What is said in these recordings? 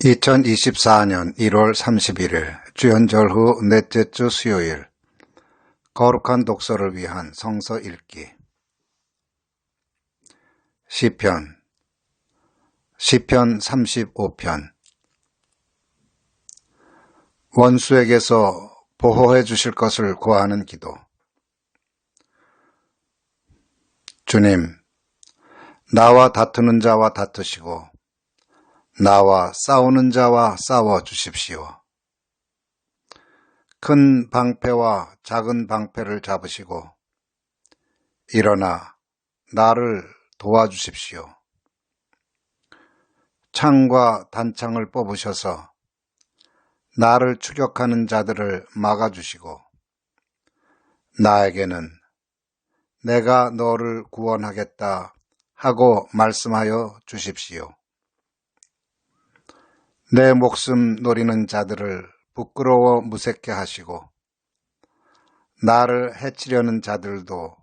2024년 1월 31일 주연절 후 넷째 주 수요일 거룩한 독서를 위한 성서 읽기. 시편 시편 35편. 원수에게서 보호해 주실 것을 구하는 기도. 주님 나와 다투는 자와 다투시고 나와 싸우는 자와 싸워 주십시오. 큰 방패와 작은 방패를 잡으시고 일어나 나를 도와주십시오. 창과 단창을 뽑으셔서 나를 추격하는 자들을 막아주시고 나에게는 내가 너를 구원하겠다 하고 말씀하여 주십시오. 내 목숨 노리는 자들을 부끄러워 무색해 하시고 나를 해치려는 자들도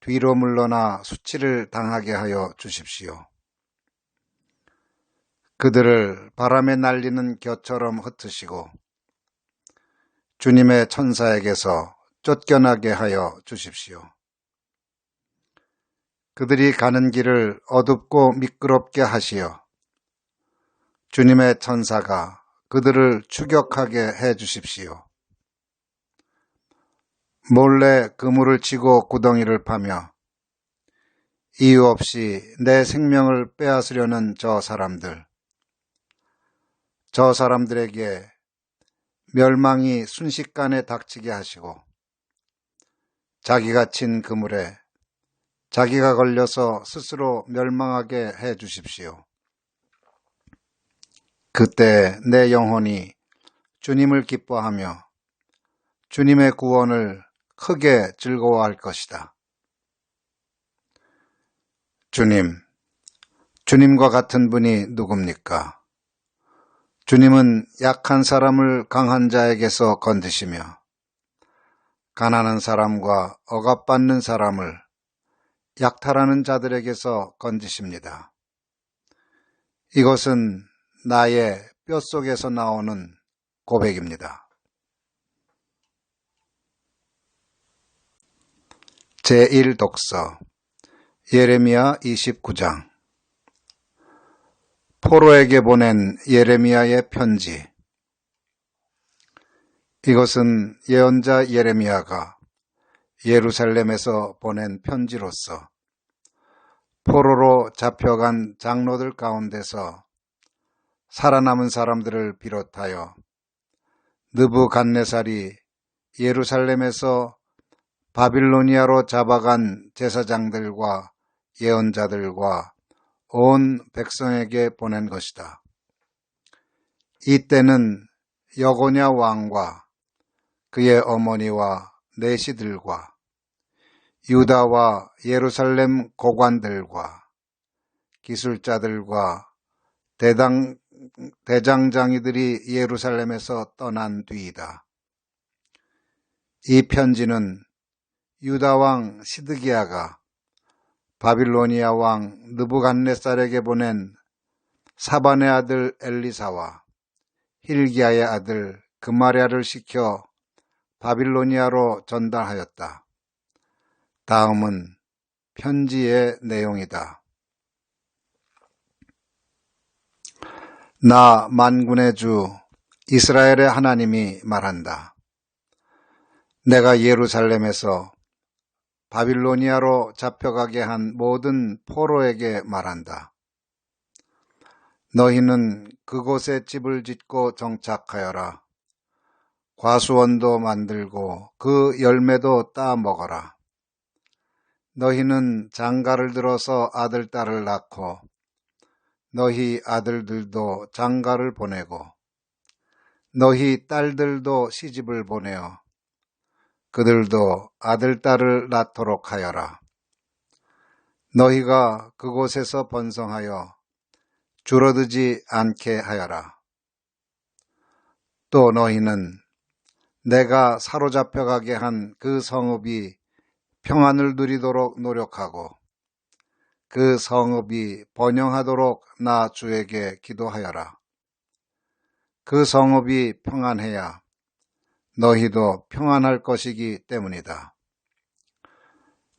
뒤로 물러나 수치를 당하게 하여 주십시오. 그들을 바람에 날리는 겨처럼 흩으시고 주님의 천사에게서 쫓겨나게 하여 주십시오. 그들이 가는 길을 어둡고 미끄럽게 하시어 주님의 천사가 그들을 추격하게 해 주십시오. 몰래 그물을 치고 구덩이를 파며 이유 없이 내 생명을 빼앗으려는 저 사람들. 저 사람들에게 멸망이 순식간에 닥치게 하시고 자기가 친 그물에 자기가 걸려서 스스로 멸망하게 해 주십시오. 그때 내 영혼이 주님을 기뻐하며 주님의 구원을 크게 즐거워할 것이다. 주님, 주님과 같은 분이 누굽니까? 주님은 약한 사람을 강한 자에게서 건드시며 가난한 사람과 억압받는 사람을 약탈하는 자들에게서 건지십니다. 이것은 나의 뼛속에서 나오는 고백입니다. 제1독서 예레미야 29장 포로에게 보낸 예레미야의 편지 이것은 예언자 예레미야가 예루살렘에서 보낸 편지로서 포로로 잡혀간 장로들 가운데서 살아남은 사람들을 비롯하여 느부갓네살이 예루살렘에서 바빌로니아로 잡아간 제사장들과 예언자들과 온 백성에게 보낸 것이다. 이때는 여고냐 왕과 그의 어머니와 내시들과 유다와 예루살렘 고관들과 기술자들과 대당 대장장이들이 예루살렘에서 떠난 뒤이다. 이 편지는 유다 왕 시드기야가 바빌로니아 왕 느부갓네살에게 보낸 사반의 아들 엘리사와 힐기야의 아들 그마리아를 시켜 바빌로니아로 전달하였다. 다음은 편지의 내용이다. 나 만군의 주 이스라엘의 하나님이 말한다. 내가 예루살렘에서 바빌로니아로 잡혀가게 한 모든 포로에게 말한다. 너희는 그곳에 집을 짓고 정착하여라. 과수원도 만들고 그 열매도 따 먹어라. 너희는 장가를 들어서 아들, 딸을 낳고 너희 아들들도 장가를 보내고 너희 딸들도 시집을 보내어 그들도 아들, 딸을 낳도록 하여라. 너희가 그곳에서 번성하여 줄어들지 않게 하여라. 또 너희는 내가 사로잡혀가게 한 그 성읍이 평안을 누리도록 노력하고 그 성읍이 번영하도록 나 주에게 기도하여라. 그 성읍이 평안해야 너희도 평안할 것이기 때문이다.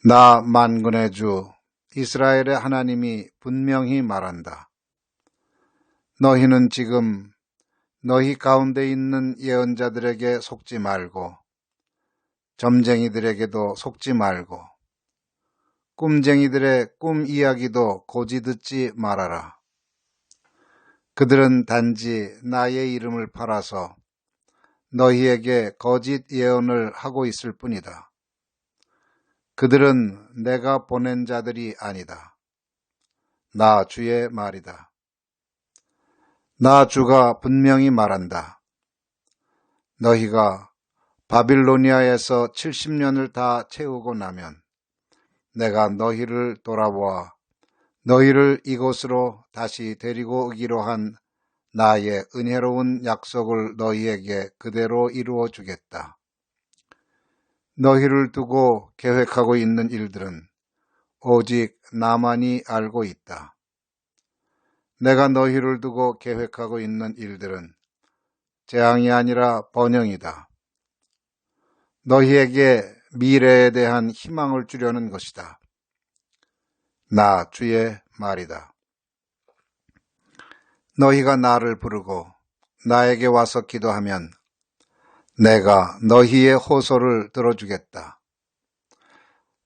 나 만군의 주 이스라엘의 하나님이 분명히 말한다. 너희는 지금 너희 가운데 있는 예언자들에게 속지 말고 점쟁이들에게도 속지 말고 꿈쟁이들의 꿈 이야기도 고지 듣지 말아라. 그들은 단지 나의 이름을 팔아서 너희에게 거짓 예언을 하고 있을 뿐이다. 그들은 내가 보낸 자들이 아니다. 나 주의 말이다. 나 주가 분명히 말한다. 너희가 바빌로니아에서 70년을 다 채우고 나면 내가 너희를 돌아보아 너희를 이곳으로 다시 데리고 오기로 한 나의 은혜로운 약속을 너희에게 그대로 이루어 주겠다. 너희를 두고 계획하고 있는 일들은 오직 나만이 알고 있다. 내가 너희를 두고 계획하고 있는 일들은 재앙이 아니라 번영이다. 너희에게 미래에 대한 희망을 주려는 것이다. 나 주의 말이다. 너희가 나를 부르고 나에게 와서 기도하면 내가 너희의 호소를 들어주겠다.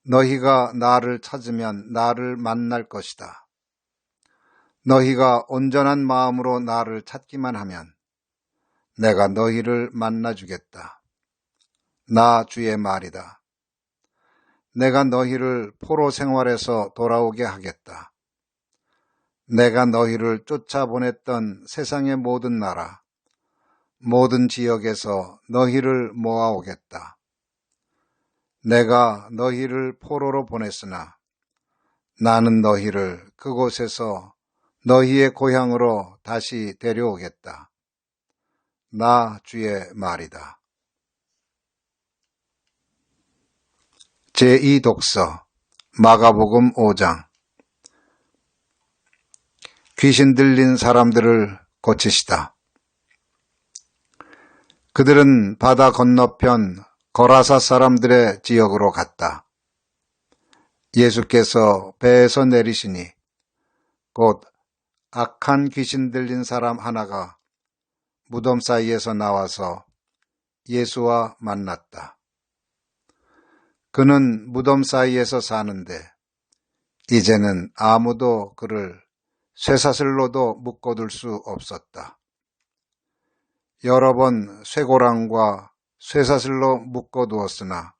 너희가 나를 찾으면 나를 만날 것이다. 너희가 온전한 마음으로 나를 찾기만 하면 내가 너희를 만나주겠다. 나 주의 말이다. 내가 너희를 포로 생활에서 돌아오게 하겠다. 내가 너희를 쫓아보냈던 세상의 모든 나라, 모든 지역에서 너희를 모아오겠다. 내가 너희를 포로로 보냈으나 나는 너희를 그곳에서 너희의 고향으로 다시 데려오겠다. 나 주의 말이다. 제2독서 마가복음 5장 귀신 들린 사람들을 고치시다. 그들은 바다 건너편 거라사 사람들의 지역으로 갔다. 예수께서 배에서 내리시니 곧 악한 귀신 들린 사람 하나가 무덤 사이에서 나와서 예수와 만났다. 그는 무덤 사이에서 사는데 이제는 아무도 그를 쇠사슬로도 묶어둘 수 없었다. 여러 번 쇠고랑과 쇠사슬로 묶어두었으나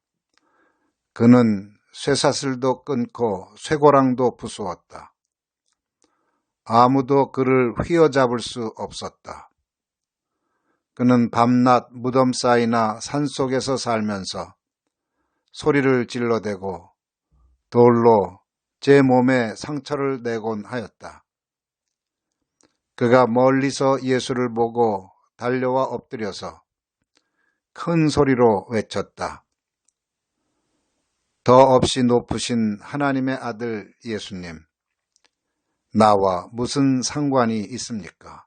그는 쇠사슬도 끊고 쇠고랑도 부수었다. 아무도 그를 휘어잡을 수 없었다. 그는 밤낮 무덤 사이나 산 속에서 살면서 소리를 질러대고 돌로 제 몸에 상처를 내곤 하였다. 그가 멀리서 예수를 보고 달려와 엎드려서 큰 소리로 외쳤다. 더 없이 높으신 하나님의 아들 예수님, 나와 무슨 상관이 있습니까?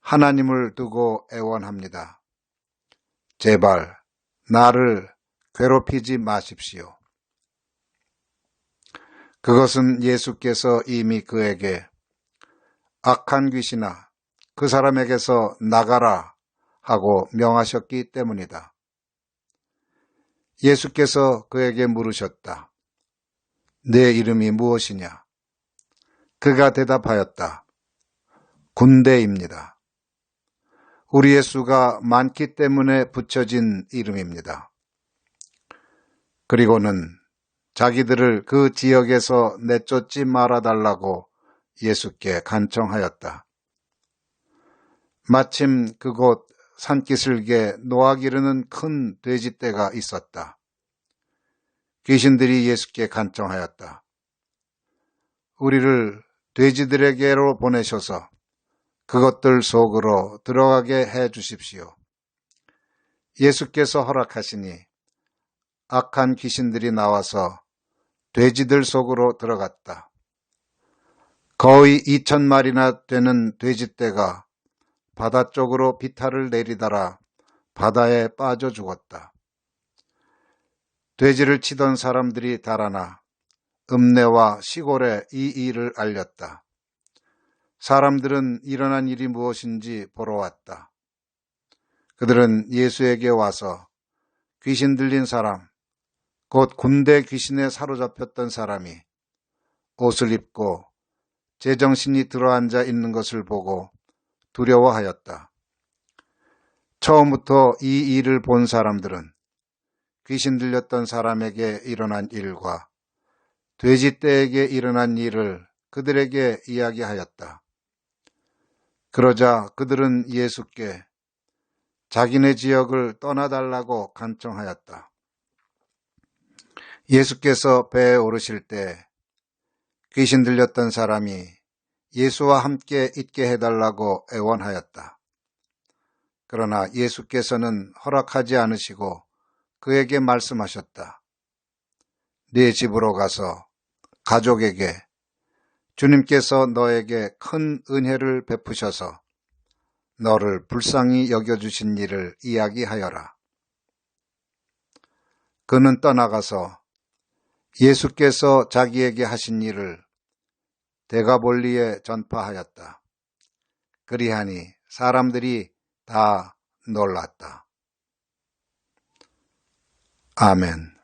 하나님을 두고 애원합니다. 제발 나를 괴롭히지 마십시오. 그것은 예수께서 이미 그에게 악한 귀신아 그 사람에게서 나가라 하고 명하셨기 때문이다. 예수께서 그에게 물으셨다. 내 이름이 무엇이냐? 그가 대답하였다. 군대입니다. 우리의 수가 많기 때문에 붙여진 이름입니다. 그리고는 자기들을 그 지역에서 내쫓지 말아달라고 예수께 간청하였다. 마침 그곳 산기슭에 노아 기르는 큰 돼지떼가 있었다. 귀신들이 예수께 간청하였다. 우리를 돼지들에게로 보내셔서 그것들 속으로 들어가게 해 주십시오. 예수께서 허락하시니 악한 귀신들이 나와서 돼지들 속으로 들어갔다. 거의 2천 마리나 되는 돼지떼가 바다 쪽으로 비탈을 내리다라 바다에 빠져 죽었다. 돼지를 치던 사람들이 달아나 읍내와 시골에 이 일을 알렸다. 사람들은 일어난 일이 무엇인지 보러 왔다. 그들은 예수에게 와서 귀신 들린 사람, 곧 군대 귀신에 사로잡혔던 사람이 옷을 입고 제정신이 들어앉아 있는 것을 보고 두려워하였다. 처음부터 이 일을 본 사람들은 귀신 들렸던 사람에게 일어난 일과 돼지떼에게 일어난 일을 그들에게 이야기하였다. 그러자 그들은 예수께 자기네 지역을 떠나달라고 간청하였다. 예수께서 배에 오르실 때 귀신 들렸던 사람이 예수와 함께 있게 해달라고 애원하였다. 그러나 예수께서는 허락하지 않으시고 그에게 말씀하셨다. 네 집으로 가서 가족에게 주님께서 너에게 큰 은혜를 베푸셔서 너를 불쌍히 여겨주신 일을 이야기하여라. 그는 떠나가서 예수께서 자기에게 하신 일을 대가볼리에 전파하였다. 그리하니 사람들이 다 놀랐다. 아멘.